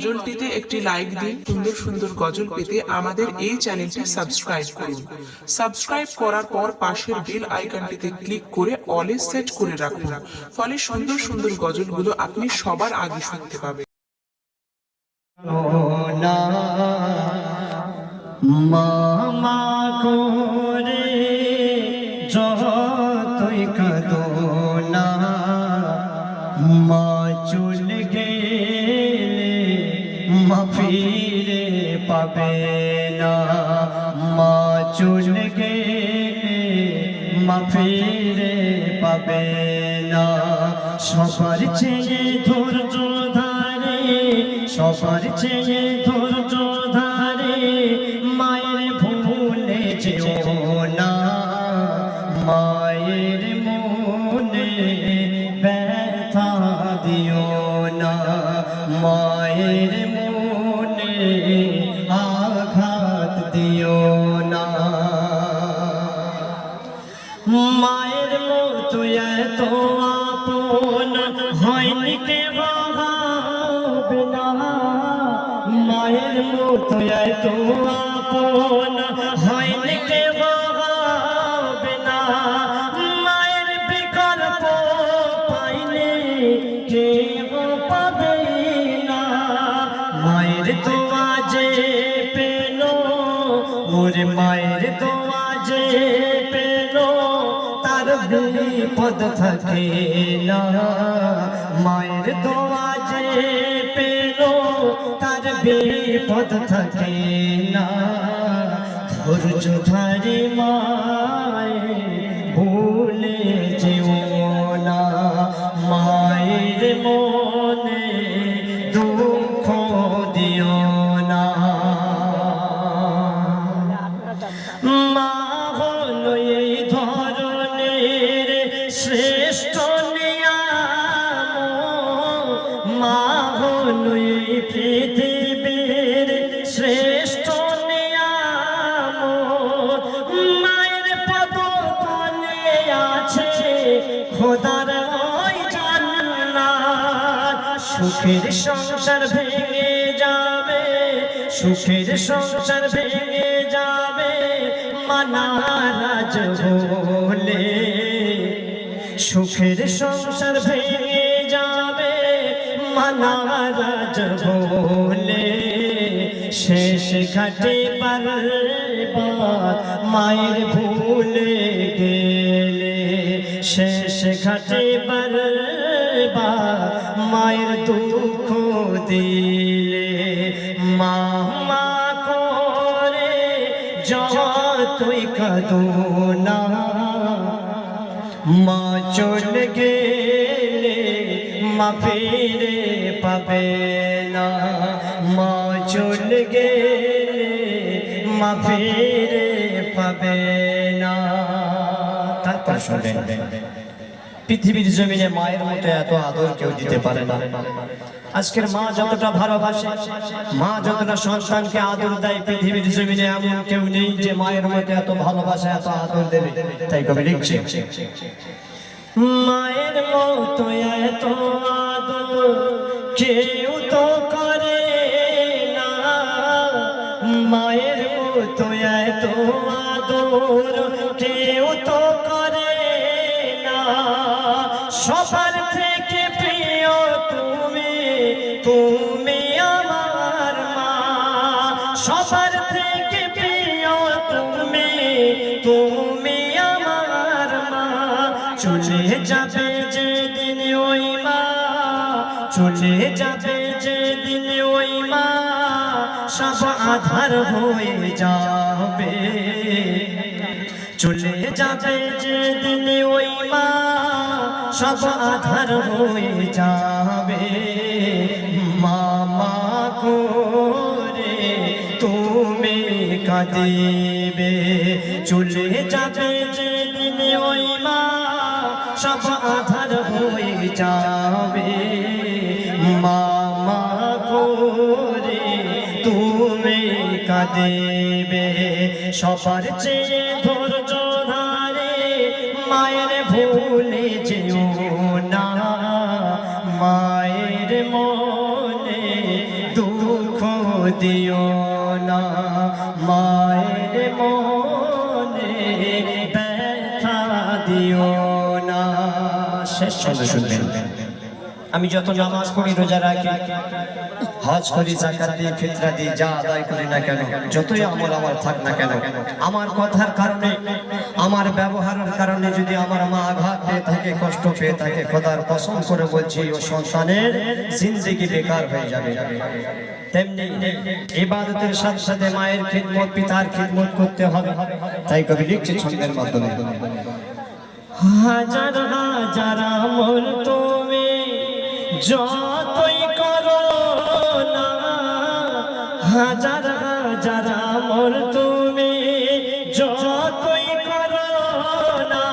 গজলটিতে একটি লাইক দিন। সুন্দর সুন্দর গজল পেতে আমাদের এই চ্যানেলটি সাবস্ক্রাইব করুন। সাবস্ক্রাইব করার পর পাশের বেল আইকনটিতে ক্লিক করে অলে সেট করে রাখুন। ফলে সুন্দর সুন্দর গজলগুলো আপনি সবার আগে শুনতে পাবেন। মামা মা মা ফিরে পাবে না। মা চুল গেলে মা ফিরে পাবে না। সবার চেয়ে ধৈর্য ধারে, সবার চেয়ে ধৈর্য ধারে মায়ের ভুলে যেও না। মায়ের মনে ব্যথা দিও না। মায়ের আঘাত দিও না। মায়ের মতো এত আপন, হয়নি কে হবে না। মায়ের মতো এত আপন, হয়নি বিপদ থাকে না। মায়ের তো যে পেল, তার বিপদ থাকে না। ধৈর্য ধারি মায়, ভুলে যেও না। মায়ের মনে পৃথিবীর শ্রেষ্ঠ মায়ের পদ আছে খোদার সুখের সংসার ভেঙে যাবে, সুখের সংসার ভেঙে যাবে মানারাজ হলে। সুখের সংসার ভেঙে মানারাজ হলে শেষ ঘাটে বারবার মায়ের ভুলে গেলে শেষ ঘাটে বারবার মায়ের দুঃখ দিলে মা মা করে যতই কাঁদো না, মা চল গেলে মা ফিরে পাবে না। মা চল গেলে মা ফিরে পাবে না। তারপর শুনলেন, পৃথিবীর জমিনে মায়ের মতো এত আদর কেউ দিতে পারে না। আজকের মা যতটা ভালোবাসে, মা যতটা সন্তানকে আদর দেয়, পৃথিবীর জমিনে এমন কেউ নেই যে মায়ের মতো এত ভালোবাসা, এত আদর দেবে। তাই কবি লিখছে মায়ের মতো এত আদর কেউ তো করে না। মায়ের মতো এত আদর কেউ তো করে না। সবার থেকে চলে যাবে যেদিন ওই মা, সব আধার হয়ে যাবে। চলে যাবে যেদিন ওই মা, সব আধার হয়ে যাবে। মামা করে তুমি কাঁদিবে। চলে যাবে যেদিন ওই মা, সব আধার হয়ে যাবে। কাঁদিবে সবার চেয়ে ধৈর্য ধারে মায়ের ভুলে যেও না। মায়ের মনে দুঃখ দিও না। মায়ের মনে ব্যথা দিও না। শেষ ছন্দ শুনবেন। আমি যত নামাজ পড়ি রোজা রাখি হজ করি জাকাত দিই ফিতরা দিই যা আদায় করি না কেন, যতই আমল আমার থাক না কেন, আমার কথার কারণে, আমার ব্যবহারের কারণে যদি আমার মা আঘাত পেয়ে থাকে, কষ্ট পেয়ে থাকে, খোদার কসম করে বলছি, ও সন্তানের জিন্দেগি বেকার হয়ে যাবে। তেমনি ইবাদতের সাথে সাথে মায়ের খিদমত, পিতার খিদমত করতে হবে। তাই কবি লিখছে ছন্দের মাধ্যমে। হাজার হাজার আমল তুমি যতই হাজার হাজার আমল তুমি যতই করো না,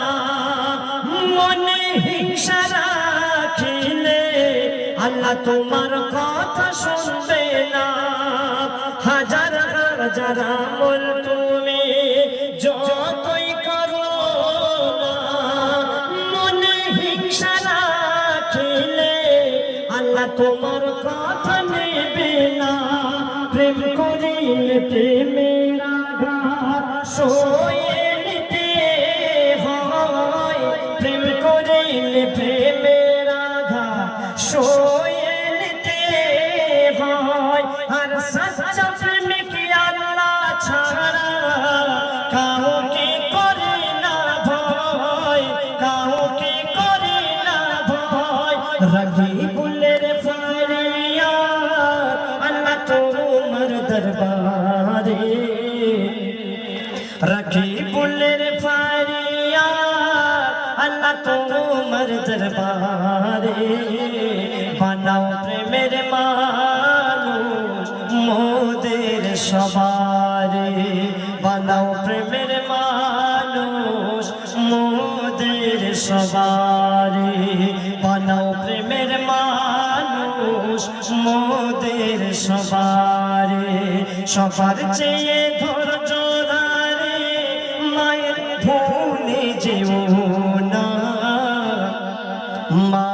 মনে হিংসা রাখিলে আল্লাহ তোমার কথা শুনবে না। হাজার হাজার আমল তুমি যতই করো না, মনে হিংসা রাখিলে আল্লাহ তোমার मेरा गां सो न বানাও প্রেমের মানুষ, মোদের সবারে। বানাও প্রেমের মানুষ, মোদের সবারে। বানাও প্রেমের মানুষ, মোদের সবারে। সবার চেয়ে ধৈর্য ধারে মায়ের ভুলে যেও না। মায়ের